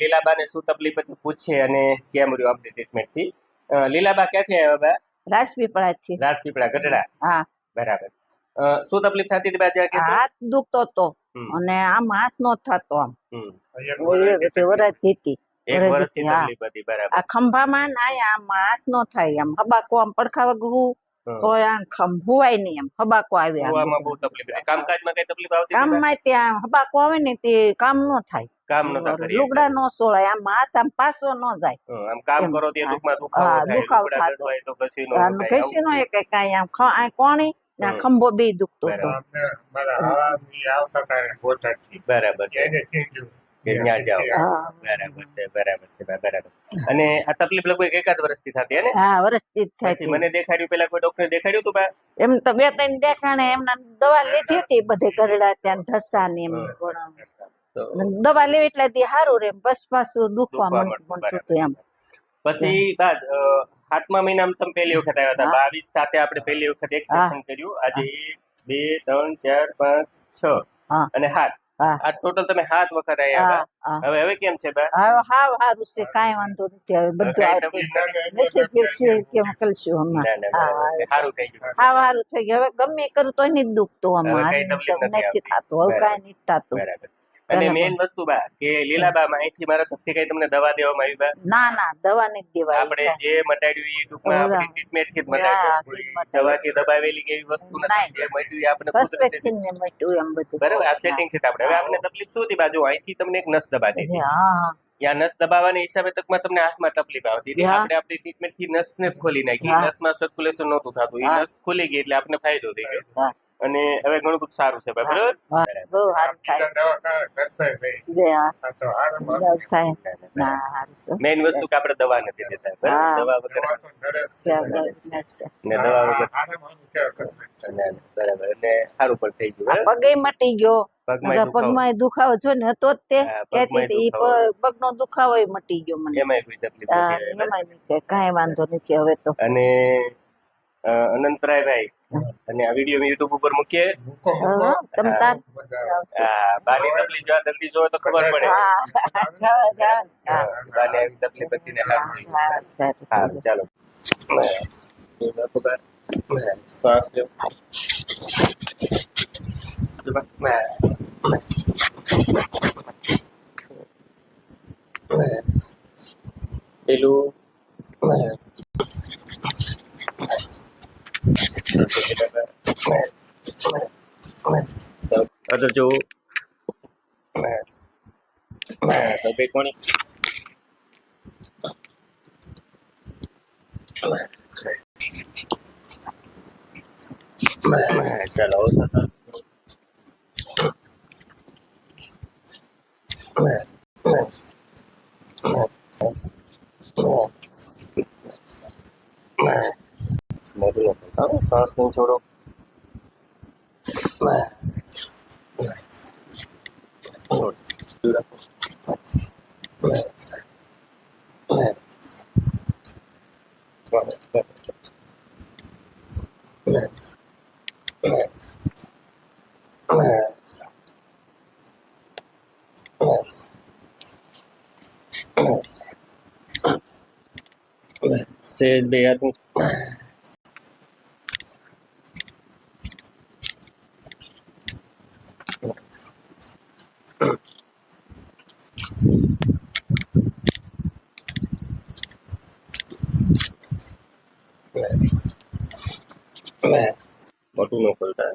લીલાબાને શું તકલીફ હતી પૂછીએ અને કેમ રહ્યું આપણી ટ્રીટમેન્ટથી લીલાબા ક્યાંથી આવ્યા બા? રાજપીપળાથી. રાજપીપળા ગઢડા? હા. બરાબર. શું તકલીફ થતી હતી બાજા કે હાથ દુખતો હતો. અને આમ હાથ નો થતો આમ. વરસ હતી એક બરાબર વર્ષથી તકલીફ હતી બરાબર. આ ખંભામાં ના આમ હાથ નો થાય આમ હબાકો આમ પડખા વગવું. તો આમ ખંભુવાય નહીં એમ. હબાકો આવે આમ. બહુ તકલીફ કામકાજમાં કઈ તકલીફ આવતી કામમાં ત્યાં હબાકો આવે ને તે કામ નો થાય. કામ નો થાય લુગડા નો સોળાય આમ હાથ આમ પાસો નો જાય. આમ કામ કરો તે દુખમાં દુખાવો થાય દુખાવો લુગડા ઘસવાય તો ઘસી નો ઘસી નો. એક કાંઈ આમ ખ- આ કોણી ને ખંભો બે દુખતો. બરાબર. બરાબર છે. કે ત્યાં જાઓ. બરાબર છે બરાબર છે બરાબર. અને આ તકલીફ લગભગ એકાદ વર્ષથી થતી ને? હા વર્ષથી જ થાય મને દેખાડ્યું પેલા કોઈ ડોક્ટરે દેખાડ્યું તું બા? એમ તો બે ત્રણ દેખાણે એમના દવા લીધી હતી બધે ગરડા ત્યાં ઢસા ને એમ દવા લેવી એટલે સારું રે બસ પાછું દુખવા હતું એમ. પછી બાદ સાતમા મહિનામાં તમે પહેલી વખત આવ્યા હતા બાવીસ સાથે આપણે પહેલી વખત એક સેશન કર્યું. આજે એક બે ત્રણ ચાર પાંચ છ. અને સાત. આ ટોટલ તમે સાત વખત આવ્યા હા હવે હવે કેમ છે બા? હવે હાવ સારું છે કાંઈ વાંધો નથી. હવે બધું નથી કે છે કે મોકલશું ના હમણાં હા. સારું થઈ ગયું. હા સારું થઈ ગયું. હવે ગમે કરું તો નહીં દુખતું તકલીફ નથી થતું. હવે. કાંઈ નથી થતું. બરાબર. અને. મેઇન વસ્તુ બા કે લીલાબા અહીંથી મારા તરફથી કઈ તમને દવા દેવામાં આવી બા? ના ના દવા નથી દેવાય આપણે જે મટાડ્યું એ ટૂંકમાં આપણે ટ્રીટમેન્ટથી મટાડ્યું. દવા થી દબાવેલી એવી વસ્તુ નથી. જે મટ્યું આપણે પરસ્પેક્ટિવ ને મટ્યું એમ બધું. બરાબર આ સેટિંગથી આપણે હવે આપણે તકલીફ શું હતી બાજુ અહીંથી તમને એક નસ દબા દીધી હા યા નસ દબાવવાના હિસાબે તકમાં તમને હાથમાં તકલીફ આવતી હતી. આપણે આપણી ટ્રીટમેન્ટથી નસ ને ખોલી નાખી. નસમાં સર્ક્યુલેશન નહોતું થતું. એ નસ ખોલી ગઈ એટલે આપણે ફાયદો થઈ ગયો. અને હવે ઘણું બધું સારું છે. બરાબર? બહુ સારું થાય. મેઇન વસ્તુ કે આપણે દવા નથી દેતા દવા વગર ને દવા વગર બરાબર. ને સારું પણ થઈ ગયું પગે મટી ગયો. પગમાં દુખાવો. છો ને હતો જ તે દુખાવો. પગનો દુખાવો મટી ગયો મને. એમાંય કોઈ તકલીફ નથી કાંઈ વાંધો નથી હવે તો. અને અનંતરાય ભાઈ અને આ વીડિયો યુટ્યુબ ઉપર મૂકીએ હા, તમ તાર આ બાની તકલીફ જો આ જલ્દી જોવે તો ખબર પડે હા જાઓ, જાઓ. હા, હા, બાને આવી તકલીફ હતી ને સારું થઈ ગયું. હા, સારું. સારું ચાલો બસ. એ બાપુ બા. બસ. શ્વાસ લ્યો બસ. બસ. પેલું અધર જો. બસ બસ હવે કોણી ચાલો. નો શ્વાસ નહીં છોડો. flag. Flex. Flex. Beautiful. Flex. Flex. Flex. Flex. Flex. Flex. Flex. Flex. Flex. Flex. Said Beaton. बघू नको काय